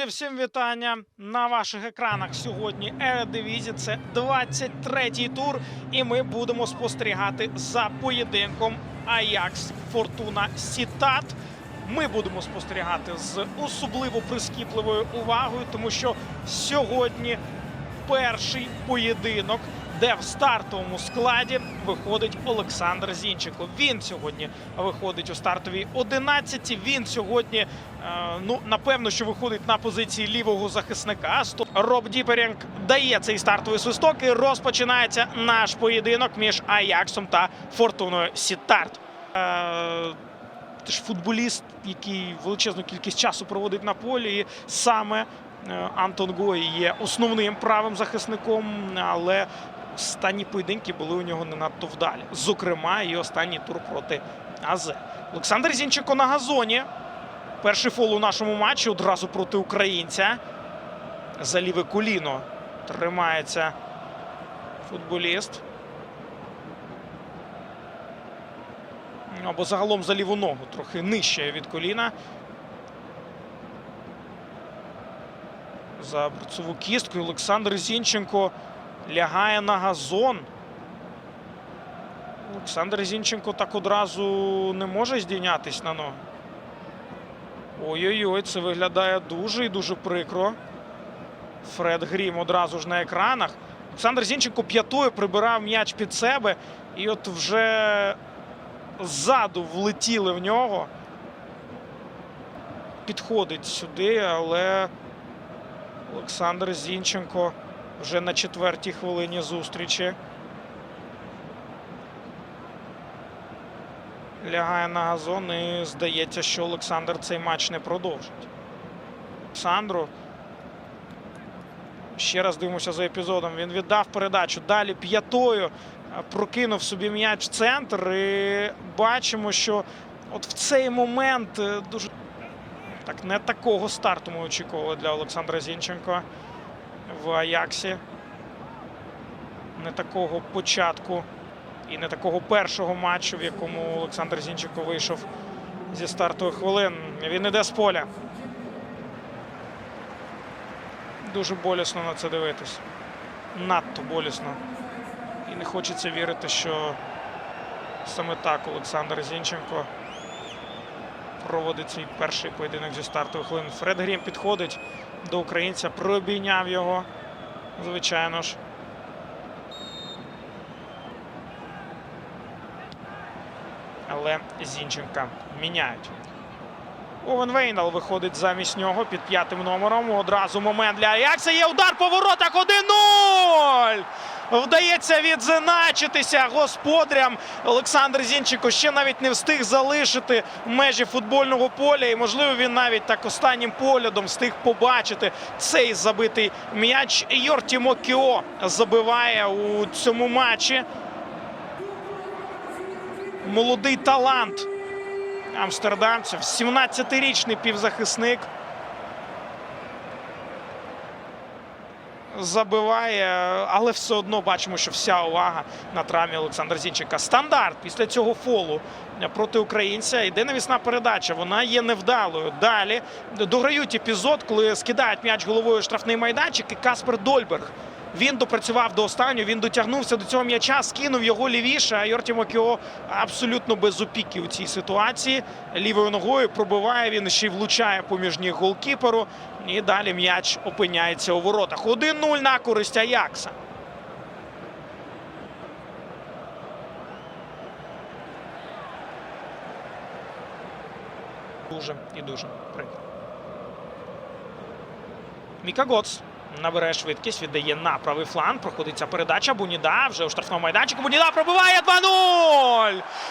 Друзі, всім вітання на ваших екранах. Сьогодні Ередивізі. Це 23-й тур, і ми будемо спостерігати за поєдинком Аякс Фортуна Сітат. Ми будемо спостерігати з особливо прискіпливою увагою, тому що сьогодні перший поєдинок, де в стартовому складі виходить Олександр Зінченко. Він сьогодні виходить у стартовій 11. Він сьогодні, е, ну напевно, що виходить на позиції лівого захисника. Роб Діперінг дає цей стартовий свисток і розпочинається наш поєдинок між Аяксом та Фортуною Сітарт. Е, ж футболіст, який величезну кількість часу проводить на полі, і саме е, Антон Гой є основним правим захисником, але останні поєдинки були у нього не надто вдалі. Зокрема, і останній тур проти АЗ. Олександр Зінченко на газоні. Перший фол у нашому матчі одразу проти українця. За ліве коліно тримається футболіст. Або загалом за ліву ногу, трохи нижче від коліна. За борцову кістку Олександр Зінченко лягає на газон. Олександр Зінченко так одразу не може здійнятись на ноги. Ой-ой-ой, це виглядає дуже і дуже прикро. Фред Грім одразу ж на екранах. Олександр Зінченко п'ятою прибирав м'яч під себе. І от вже ззаду влетіли в нього. Підходить сюди, але Олександр Зінченко вже на четвертій хвилині зустрічі. Лягає на газон і здається, що Олександр цей матч не продовжить. Олександру. Ще раз дивимося за епізодом. Він віддав передачу. Далі п'ятою прокинув собі м'яч в центр. І бачимо, що от в цей момент е, дуже так не такого старту ми очікували для Олександра Зінченка в Аяксі. Не такого початку і не такого першого матчу, в якому Олександр Зінченко вийшов зі стартових хвилин. Він іде з поля. Дуже болісно на це дивитись. Надто болісно. І не хочеться вірити, що саме так Олександр Зінченко проводить свій перший поєдинок зі стартових хвилин. Фред Грім підходить до українця, пробійняв його. Звичайно ж. Але Зінченка міняють. Овен Вейнал виходить замість нього під п'ятим номером. Одразу момент для Аякса. Є удар по воротах 1-0! Вдається відзначитися господарям. Олександр Зінченко ще навіть не встиг залишити межі футбольного поля. І, можливо, він навіть так останнім поглядом встиг побачити цей забитий м'яч. Йорті Мокіо забиває у цьому матчі. Молодий талант амстердамців. 17-річний півзахисник. Забиває, але все одно бачимо, що вся увага на травмі Олександра Зінченка. Стандарт після цього фолу проти українця. Йде навісна передача. Вона є невдалою. Далі дограють епізод, коли скидають м'яч головою штрафний майданчик. І Каспер Дольберг. Він допрацював до останнього. Він дотягнувся до цього м'яча, скинув його лівіше. А Йорті Мокіо абсолютно без опіки у цій ситуації. Лівою ногою пробиває він ще й влучає поміж ніг голкіперу. І далі м'яч опиняється у воротах. 1-0 на користь Аякса. Дуже і дуже прикро. Міка набирає швидкість, віддає на правий фланг. Проходиться передача. Буніда вже у штрафному майданчику. Буніда пробиває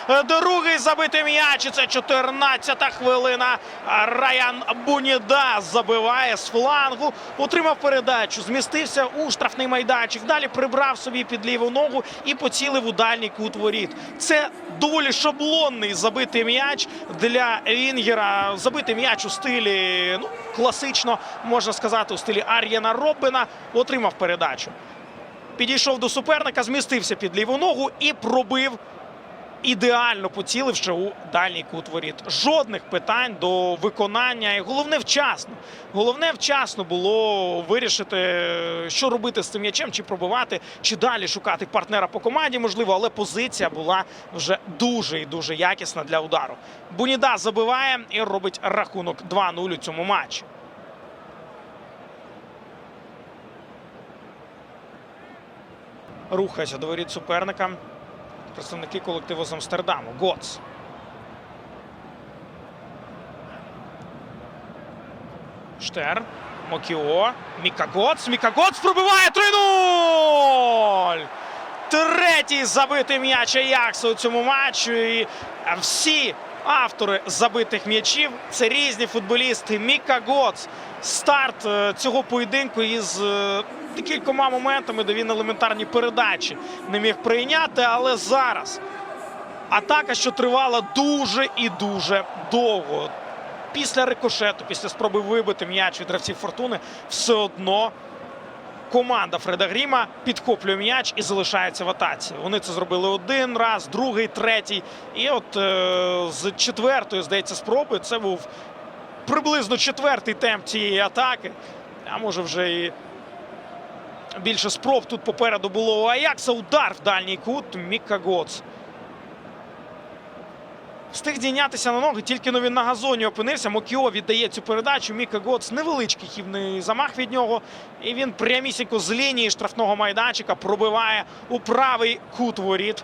2-0. Другий забитий м'яч. І Це 14-та хвилина. Раян Буніда забиває з флангу. Отримав передачу. Змістився у штрафний майданчик. Далі прибрав собі під ліву ногу і поцілив у дальній кут воріт. Це доволі шаблонний забитий м'яч для Вінгера. Забитий м'яч у стилі ну, класично, можна сказати, у стилі Ар'єна Роббена. Отримав передачу. Підійшов до суперника, змістився під ліву ногу і пробив ідеально поціливши у дальній кут воріт. Жодних питань до виконання. І головне вчасно. Головне вчасно було вирішити, що робити з цим м'ячем, чи пробивати, чи далі шукати партнера по команді, можливо, але позиція була вже дуже і дуже якісна для удару. Буніда забиває і робить рахунок 2-0 у цьому матчі. Рухається до воріт суперника. Представники колективу з Амстердаму. Гоц. Штер. Мокіо. Міка Гоц. Міка Гоц пробиває 3-0! Третій забитий м'яч Аякса у цьому матчі. І всі автори забитих м'ячів це різні футболісти. Міка Гоц. Старт е, цього поєдинку із е, декількома моментами, де він елементарні передачі не міг прийняти. Але зараз атака, що тривала дуже і дуже довго. Після рикошету, після спроби вибити м'яч від гравців фортуни, все одно команда Фреда Гріма підхоплює м'яч і залишається в атаці. Вони це зробили один раз, другий, третій. І от е, з четвертої, здається, спроби це був приблизно четвертий темп цієї атаки. А може вже і більше спроб тут попереду було у Аякса. Удар в дальній кут. Міка Гоц. Встиг дійнятися на ноги, тільки но він на газоні опинився. Мокіо віддає цю передачу. Міка Гоц невеличкий хівний замах від нього. І він прямісінько з лінії штрафного майданчика пробиває у правий кут воріт.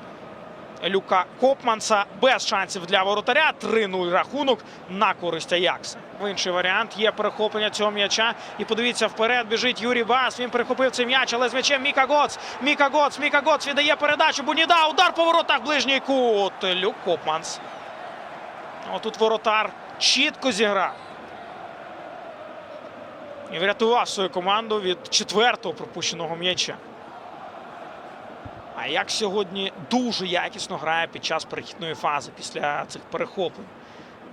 Люка Копманса без шансів для воротаря. 3-0 рахунок на користь Аякса. Інший варіант є перехоплення цього м'яча. І подивіться, вперед біжить Юрій Бас. Він перехопив цей м'яч, але з м'ячем Міка Гоц. Міка Гоц, Міка Гоц віддає передачу. Буніда. Удар по воротах. Ближній кут. Люк Копманс. Отут воротар чітко зіграв. І врятував свою команду від четвертого пропущеного м'яча. А як сьогодні дуже якісно грає під час перехідної фази після цих перехоплень.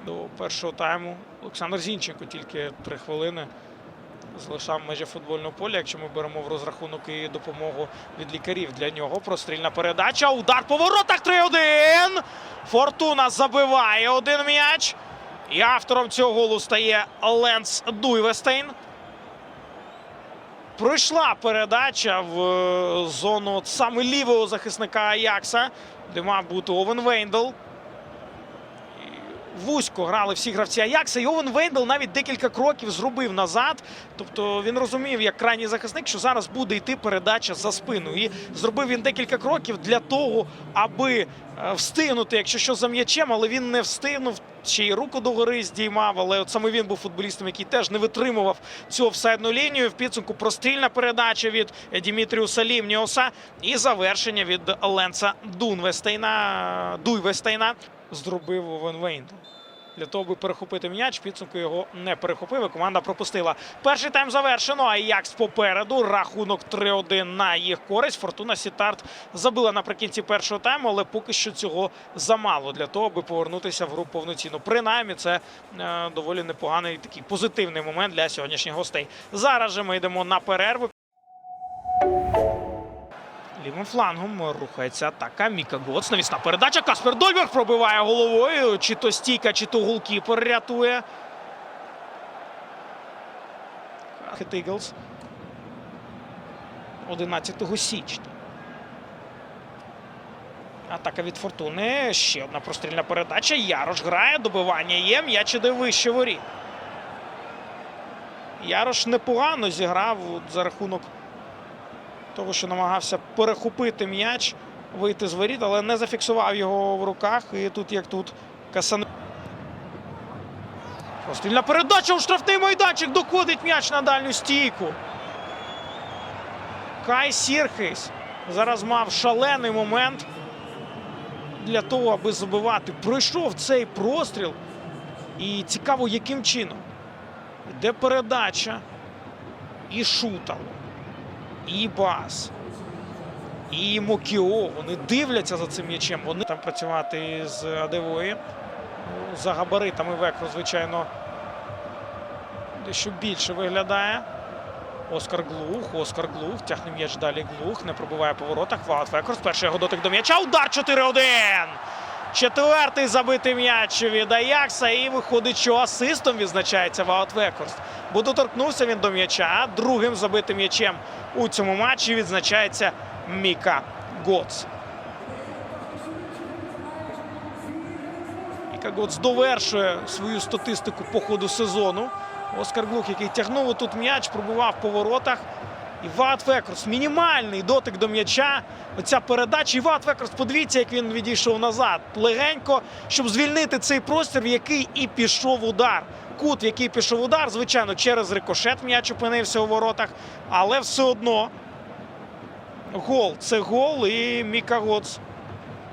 До першого тайму Олександр Зінченко тільки три хвилини залишав межі футбольного поля. Якщо ми беремо в розрахунок і допомогу від лікарів для нього. Прострільна передача. Удар по воротах 3-1. Фортуна забиває один м'яч. І автором цього голу стає Ленс Дуйвестейн. Пройшла передача в е, зону саме лівого захисника Аякса, де мав бути Овен Вейндл. Вузько грали всі гравці Аякса. І Овен Вейндл навіть декілька кроків зробив назад. Тобто він розумів, як крайній захисник, що зараз буде йти передача за спину. І зробив він декілька кроків для того, аби е, встигнути, якщо що за м'ячем, але він не встигнув. Ще й руку догори здіймав, але от саме він був футболістом, який теж не витримував цю офсайдну лінію. В підсумку прострільна передача від Дімітріуса Лімніоса і завершення від Ленса Дунвестейна. Дуйвестейна зробив Овен Вейндл. Для того, аби перехопити м'яч, підсумку його не перехопив. і Команда пропустила. Перший тайм завершено. Аякс попереду. Рахунок 3-1 на їх користь. Фортуна Сітарт забила наприкінці першого тайму, але поки що цього замало для того, аби повернутися в гру повноцінно. Принаймні, це е, доволі непоганий такий позитивний момент для сьогоднішніх гостей. Зараз же ми йдемо на перерву. Лівим флангом рухається атака. Міка Гоц. Навісна передача. Каспер Дольберг пробиває головою. Чи то стійка, чи то голкіпер рятує. Хет Іглс. 11 січня. Атака від Фортуни. Ще одна прострільна передача. Ярош грає. Добивання є. М'яч іде вище воріт. Ярош непогано зіграв за рахунок того, що намагався перехопити м'яч, вийти з воріт, але не зафіксував його в руках. І тут, як тут, Касан. Прострільна передача у штрафний майданчик. Доходить м'яч на дальню стійку. Кай Сірхейс зараз мав шалений момент для того, аби забивати. Пройшов цей простріл. І цікаво, яким чином. Йде передача. І шутало і Бас, і Мокіо. Вони дивляться за цим м'ячем. Вони там працювати з Адевої. Ну, За габаритами Векру, звичайно, дещо більше виглядає. Оскар Глух, Оскар Глух. Тягне м'яч далі Глух. Не пробиває по воротах. Ваут Векрус. Перший його дотик до м'яча. Удар 4-1. Четвертий забитий м'яч від Аякса. І виходить, що асистом відзначається Ваут Векорст. Бо доторкнувся він до м'яча. а Другим забитим м'ячем у цьому матчі відзначається Міка Гоц. Міка Гоц довершує свою статистику по ходу сезону. Оскар Глух, який тягнув тут м'яч, пробував по воротах. І Ваут Векорс. Мінімальний дотик до м'яча. Оця передача. І Ваут Векорс, подивіться, як він відійшов назад. Легенько, щоб звільнити цей простір, який і пішов удар. Кут, який пішов удар, звичайно, через рикошет м'яч опинився у воротах. Але все одно гол. Це гол. І Міка Гоц.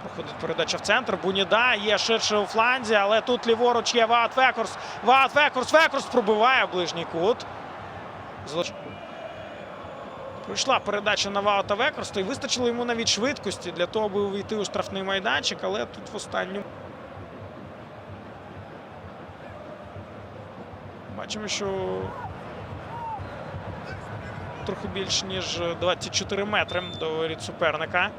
Проходить передача в центр. Буніда є ширше у фланзі, але тут ліворуч є Ваут Векорс. Ваут Векорс. Векорс пробиває ближній кут. Злоч- Прийшла передача на Ваута Векорста і вистачило йому навіть швидкості для того, аби увійти у штрафний майданчик, але тут в останньому. Бачимо, що трохи більше, ніж 24 метри до воріт суперника.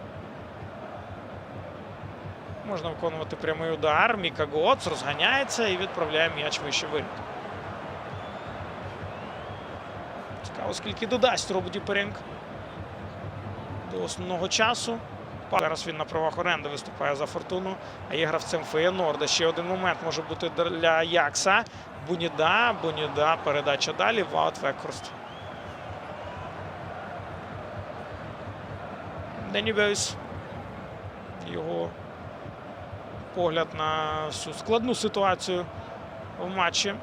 Можна виконувати прямий удар. Міка Гоц розганяється і відправляє м'яч вище воріт. Цікаво, скільки додасть Рободі Перенк до основного часу. Зараз він на правах оренди виступає за фортуну, а є гравцем Феєнорда. Ще один момент може бути для Якса. Буніда, Буніда, передача далі. Ваут Векхорст. Дені Бейс. Його погляд на всю складну ситуацію в матчі.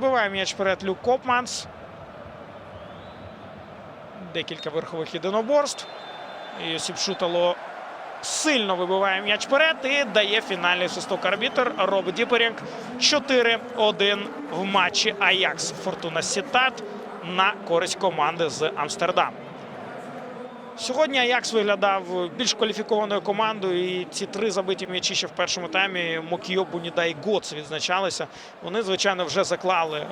Вибиває м'яч вперед Люк Копманс. Декілька верхових єдиноборств. І Сіпшутало Шутало сильно вибиває м'яч вперед і дає фінальний свисток арбітр Роб Діперінг 4-1 в матчі Аякс Фортуна Сітат на користь команди з Амстердам. Сьогодні Аякс виглядав більш кваліфікованою командою, і ці три забиті м'ячі ще в першому таймі Мокіо, Буніда і Гоц відзначалися. Вони, звичайно, вже заклали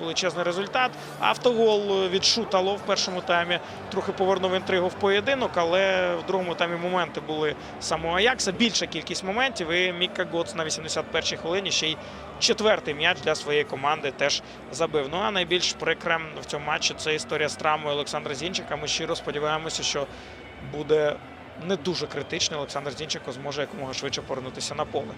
величезний результат. Автогол від Шутало в першому таймі трохи повернув інтригу в поєдинок, але в другому таймі моменти були самого Аякса. Більша кількість моментів. І Міка Гоц на 81-й хвилині ще й четвертий м'яч для своєї команди теж забив. Ну а найбільш прикрем в цьому матчі це історія з травмою Олександра Зінчика. Ми щиро сподіваємося, що буде не дуже критичний. Олександр Зінченко зможе якомога швидше повернутися на поле.